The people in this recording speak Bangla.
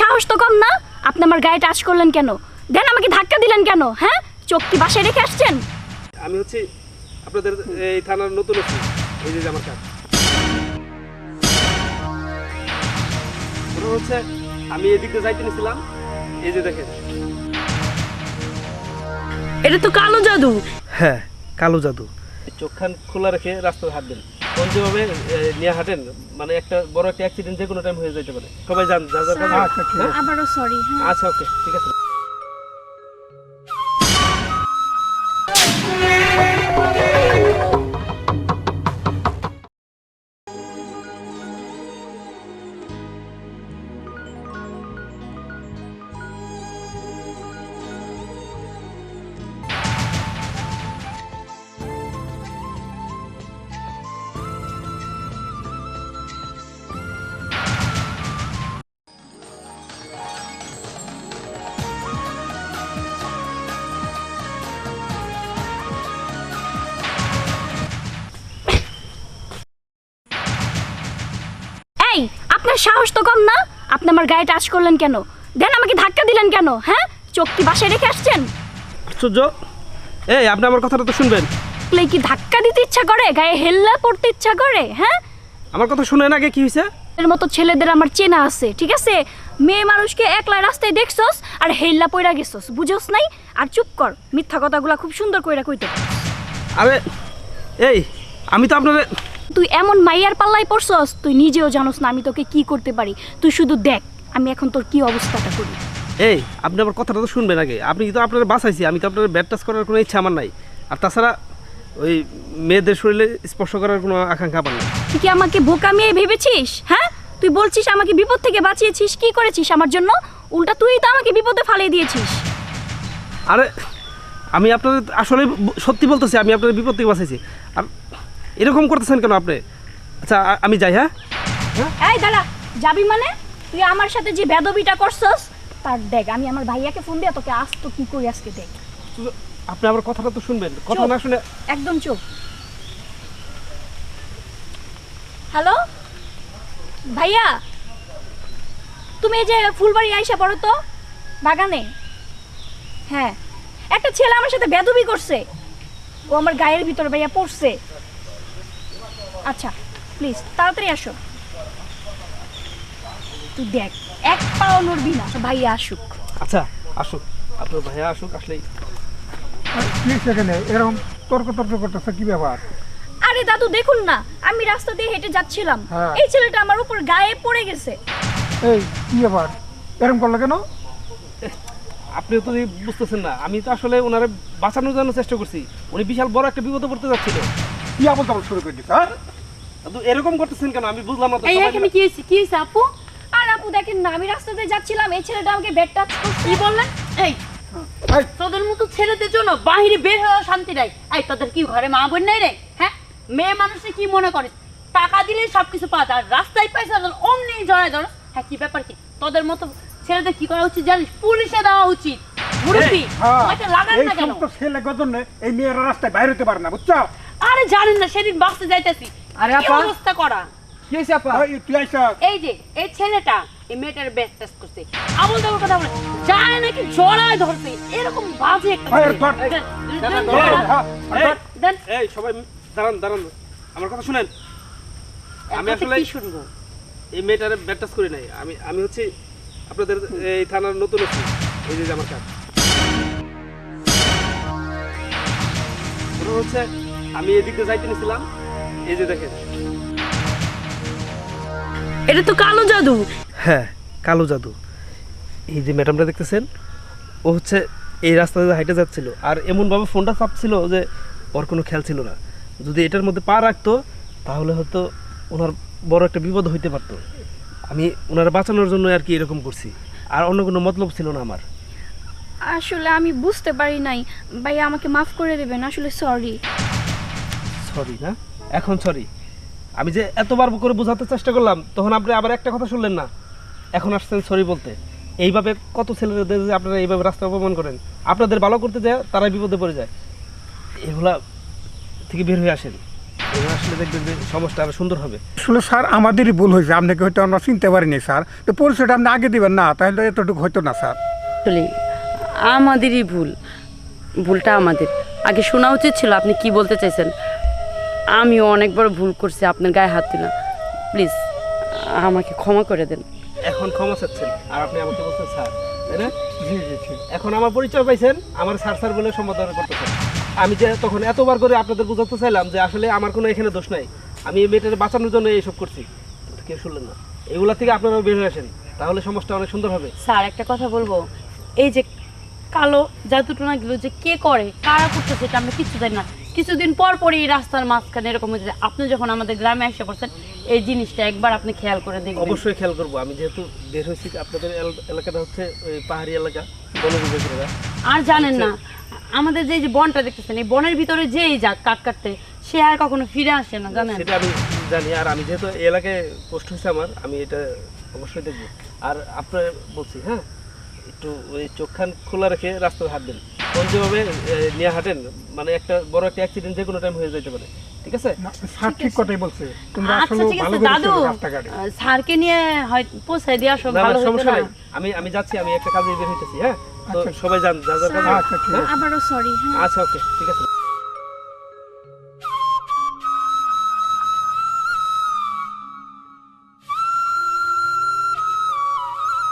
সাহস তো কম না? আপনি আমার গায়ে টাচ করলেন কেন? দেন আমাকে ধাক্কা দিলেন কেন হ্যাঁ? চোখ কি বাসায় রেখে আসছেন? আমি হচ্ছে আপনাদের এই থানার নতুন এই যে আমার কাজ। হচ্ছে আমি এদিকে যাইতে নিছিলাম। এই যে দেখেন। এটা তো কালো জাদু। হ্যাঁ কালো জাদু। চোখখান খোলা রেখে রাস্তায় হাঁটবেন কোন যেভাবে নিয়ে হাঁটেন। মানে একটা বড় একটা অ্যাক্সিডেন্ট যে কোনো টাইম হয়ে যেতে পারে। সবাই যান যা যা হ্যাঁ? আবারও সরি হ্যাঁ। আচ্ছা ওকে ঠিক আছে। আপনার সাহস তো কম না? আপনি আমার গায়ে টাচ করলেন কেন? দেন আমাকে ধাক্কা দিলেন কেন হ্যাঁ? চোখ কি বাসায় রেখে আসছেন? আশ্চর্য। এই আপনি আমার কথাটা তো শুনবেন। এগুলো কি ধাক্কা দিতে ইচ্ছা করে? গায়ে হেল্লা পড়তে ইচ্ছা করে হ্যাঁ? আমার কথা শুনেন আগে কি হয়েছে এর মতো ছেলেদের আমার চেনা আছে ঠিক আছে? মেয়ে মানুষকে একলা রাস্তায় দেখছস আর হেল্লা পয়রা গেছস বুঝোস নাই? আর চুপ কর মিথ্যা কথাগুলা খুব সুন্দর কইরা কইতে আরে এই আমি তো আপনার তুই এমন মাইয়ার পাল্লাই পড়ছস তুই নিজেও জানোস না আমি তোকে কি করতে পারি। তুই শুধু দেখ আমি এখন তোর কি অবস্থাটা করি। এই আপনি আমার কথাটা তো শুনবেন আগে। আপনি তো আপনার বাঁচাইছি আমি তো আপনার ব্যাড টাচ করার কোনো ইচ্ছা আমার নাই। আর তাছাড়া ওই মেয়েদের শরীরে স্পর্শ করার কোনো আকাঙ্ক্ষা আমার নেই। তুই কি আমাকে বোকা মেয়ে ভেবেছিস হ্যাঁ? তুই বলছিস আমাকে বিপদ থেকে বাঁচিয়েছিস কি করেছিস আমার জন্য? উল্টা তুই তো আমাকে বিপদে ফালিয়ে দিয়েছিস। আরে আমি আপনাদের আসলে সত্যি বলতেছি আমি আপনাদের বিপদ থেকে বাঁচাইছি। আর এরকম করতেছেন কেন আপনি? আচ্ছা আমি যাই হ্যাঁ? এই দাঁড়া যাবি মানে? তুই আমার সাথে যে বেদবিটা করছস তার দেখ আমি আমার ভাইয়াকে ফোন দিয়ে তোকে আজ তো কি করি আজকে দেখ। আপনি আমার কথাটা তো শুনবেন কথা না শুনে একদম চুপ। হ্যালো? ভাইয়া? তুমি এই যে ফুলবাড়ি আইসা পড়ো তো বাগানে? হ্যাঁ। একটা ছেলে আমার সাথে বেদবি করছে। ও আমার গায়ের ভিতরে ভাইয়া পড়ছে। আচ্ছা প্লিজ তাড়াতাড়ি আসো। তুই দেখ এক পাও নড়বি না ভাইয়া আসুক। আচ্ছা আসুক। আপনার ভাইয়া আসুক আসলেই। কি সেখানে এরকম তর্ক তর্ক করতেছে কি ব্যাপার? আরে দাদু দেখুন না আমি রাস্তা দিয়ে হেঁটে যাচ্ছিলাম। হ্যাঁ। এই ছেলেটা আমার উপর গায়ে পড়ে গেছে। এই কি ব্যাপার? এরকম করল কেন? আপনিও তো বুঝতেছেন না আমি তো আসলে ওনারে বাঁচানোর জন্য চেষ্টা করছি। উনি বিশাল বড় একটা বিপদে পড়তে যাচ্ছিল। কি আমল তামল শুরু করে দিচ্ছে হ্যাঁ? এরকম করতেছেন কেন? আমি বুঝলাম না তো এই এখানে কি হয়েছে কি হয়েছে আপু? আর আপু দেখেন না আমি রাস্তা দিয়ে যাচ্ছিলাম এই ছেলেটা আমাকে বেড টাচ করছে। কি বললেন? এই এই, তোদের মতো ছেলেদের জন্য বাহিরে বের হওয়া শান্তি নাই। এই তোদের কি ঘরে মা বোন নাই রে? হ্যাঁ? মেয়ে মানুষে কি মনে করে? টাকা দিলে সবকিছু পাওয়া যায় রাস্তায় পয়সা দিলে অমনি জড়ায় ধরো। হ্যাঁ কি ব্যাপার কি? তোদের মতো ছেলেদের কি করা উচিত জানিস? পুলিশে দেওয়া উচিত। মুরব্বী হ্যাঁ, লাগান না কেন? ছেলে জন্য এই মেয়েরা রাস্তায় বাইরে হতে পারে না বুঝছ? আরে জানেন না সেদিন বাসে যাইতেছি। আরে কি আপা। অবস্থা করা? কি হয়েছে আপা? এই, তুই আইসা এই যে এই ছেলেটা এই মেয়েটার বেস্ট টেস্ট করছে। আমল দেওয়ার কথা বলে যায় নাকি জড়ায় ধরছে। এরকম বাজে একটা হ্যাঁ। এই সবাই দাঁড়ান দাঁড়ান। আমার কথা শুনেন? আমি আসলে কি শুনব? এই মেয়েটারে ব্যাটাস করি নাই। আমি আমি হচ্ছে আপনাদের এই থানার নতুন আছি এই যে আমার কাজ হচ্ছে আমি এদিকে যাইতে নিছিলাম। এই যে দেখেন। এটা তো কালো জাদু। হ্যাঁ কালো জাদু। এই যে ম্যাডামটা দেখতেছেন ও হচ্ছে এই রাস্তা দিয়ে হাইটে যাচ্ছিল। আর এমনভাবে ফোনটা চাপছিল যে ওর কোনো খেয়াল ছিল না। যদি এটার মধ্যে পা রাখতো তাহলে হয়তো ওনার বড় একটা বিপদ হইতে পারতো। আমি ওনারা বাঁচানোর জন্য আর কি এরকম করছি। আর অন্য কোনো মতলব ছিল না আমার। আসলে আমি বুঝতে পারি নাই। ভাইয়া আমাকে মাফ করে দেবেন আসলে সরি। সরি না? এখন সরি। আমি যে এতবার করে বোঝাতে চেষ্টা করলাম তখন আপনি আবার একটা কথা শুনলেন না। এখন আসছেন সরি বলতে। এইভাবে কত ছেলেদের যে আপনারা এইভাবে রাস্তা অপমান করেন আপনাদের ভালো করতে যায় তারাই বিপদে পড়ে যায়। এগুলা থেকে বের হয়ে আসেন। আসলে দেখবেন যে সমাজটা আরও সুন্দর হবে। আসলে স্যার আমাদেরই ভুল হয়েছে। আপনাকে হয়তো আমরা চিনতে পারিনি স্যার। তো পরিচয়টা আপনি আগে দিবেন না তাহলে এতটুকু হতো না স্যার। আসলে আমাদেরই ভুল। ভুলটা আমাদের। আগে শোনা উচিত ছিল আপনি কি বলতে চাইছেন? আমিও অনেক বড় ভুল করছি আপনার গায়ে হাত দিলাম। প্লিজ আমাকে ক্ষমা করে দেন। এখন ক্ষমা চাচ্ছেন আর আপনি আমাকে বলছেন স্যার তাই না? জি জি জি। এখন আমার পরিচয় পাইছেন আমার স্যার স্যার বলে সম্বোধন করতেছেন আমি যে তখন এতবার করে আপনাদের বোঝাতে চাইলাম যে আসলে আমার কোনো এখানে দোষ নাই। আমি এই মেয়েটাকে বাঁচানোর জন্য এইসব করছি। কিন্তু কেউ শুনলেন না। এগুলা থেকে আপনারা বের হয়ে আসেন তাহলে সমাজটা অনেক সুন্দর হবে। স্যার একটা কথা বলব। এই যে কালো জাদুটোনাগুলো যে কে করে কারা করছে সেটা আমরা কিছু জানি না। কিছুদিন পর পরই রাস্তার মাঝখানে এরকম হয়েছে যে আপনি যখন আমাদের গ্রামে এসে পড়ছেন এই জিনিসটা একবার আপনি খেয়াল করে দেখবেন। অবশ্যই খেয়াল করব। আমি যেহেতু বের হয়েছি আপনাদের এলাকাটা হচ্ছে ওই পাহাড়ি এলাকা আর জানেন না আমাদের যে বনটা দেখতেছেন এই বনের ভিতরে যেই যাক কাট কাটতে সে আর কখনো ফিরে আসে না জানেন? সেটা আমি জানি আর আমি যেহেতু এই এলাকায় পোস্ট হয়েছে আমার আমি এটা অবশ্যই দেখব। আর আপনার বলছি হ্যাঁ? একটু ওই চোখখান খোলা রেখে রাস্তায় হাঁটবেন কোন যেভাবে নিয়ে হাঁটেন মানে একটা বড় একটা অ্যাক্সিডেন্ট যে কোনো টাইম হয়ে যেতে পারে। ঠিক আছে? স্যার ঠিক কথাই বলছে। তোমরা আচ্ছা আসলে ভালো করে দাদু স্যারকে নিয়ে হয় দিয়ে না ভালো সমস্যা নাই। আমি আমি যাচ্ছি আমি একটা কাজে বের হইতেছি হ্যাঁ? তো আচ্ছা। সবাই যান যা যা আচ্ছা ঠিক আছে। আবারও সরি হ্যাঁ। আচ্ছা ওকে ঠিক আছে।